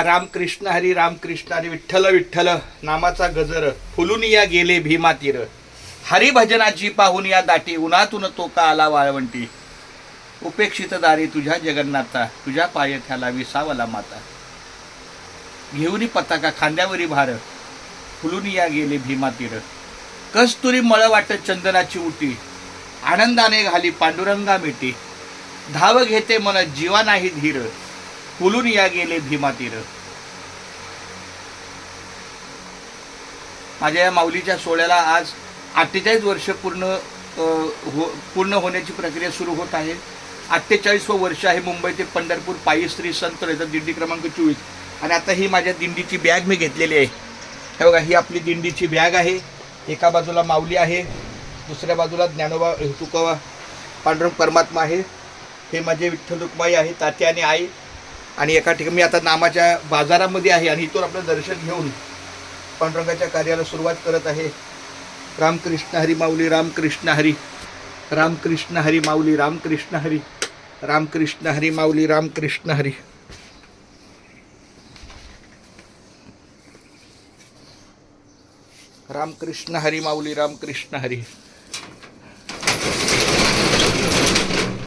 रामकृष्ण हरी रामकृष्ण हरी विठ्ठल विठ्ठल नामाचा गजर फुलून या गेले भीमातीर हरिभजनाची पाहून या दाटी उन्हातून तो का आला वाळवंटी? उपेक्षित दारी तुझ्या जगन्नाथा तुझ्या पायथ्याला विसावला माता. घेऊनी पताका खांद्यावरी भार फुलून या गेले भीमातीर कस्तुरी मळ वाटत चंदनाची उटी? आनंदाने घाली पांडुरंगा मिटी धाव घेते मन जीवा नाही धीर. फुलून या गेले भीमातीर. माझ्या या माऊलीच्या सोहळ्याला आज अठ्ठेचाळीस वर्ष पूर्ण हो पूर्ण होण्याची प्रक्रिया सुरू होत आहे. अठ्ठेचाळीसवं वर्ष आहे मुंबई ते पंढरपूर पायी श्री संत रहित दिंडी क्रमांक चोवीस. आणि आता ही माझ्या दिंडीची बॅग मी घेतलेली आहे. हे बघा ही आपली दिंडीची बॅग आहे. एका बाजूला माऊली आहे. दुसऱ्या बाजूला ज्ञानोबा तुकोबा पांडुरंग परमात्मा आहे. हे माझे विठ्ठल रुक्माई आहे तात्या आणि आई. आणि एका ठिकाणी मी आता नामाच्या बाजारामध्ये आहे आणि इथून आपलं दर्शन घेऊन पांडुरंगाच्या कार्याला सुरुवात करत आहे. रामकृष्ण हरी माऊली रामकृष्ण हरी. रामकृष्ण हरी माऊली रामकृष्ण हरी. रामकृष्ण हरी माऊली रामकृष्ण हरी. रामकृष्ण हरी माऊली रामकृष्ण हरी.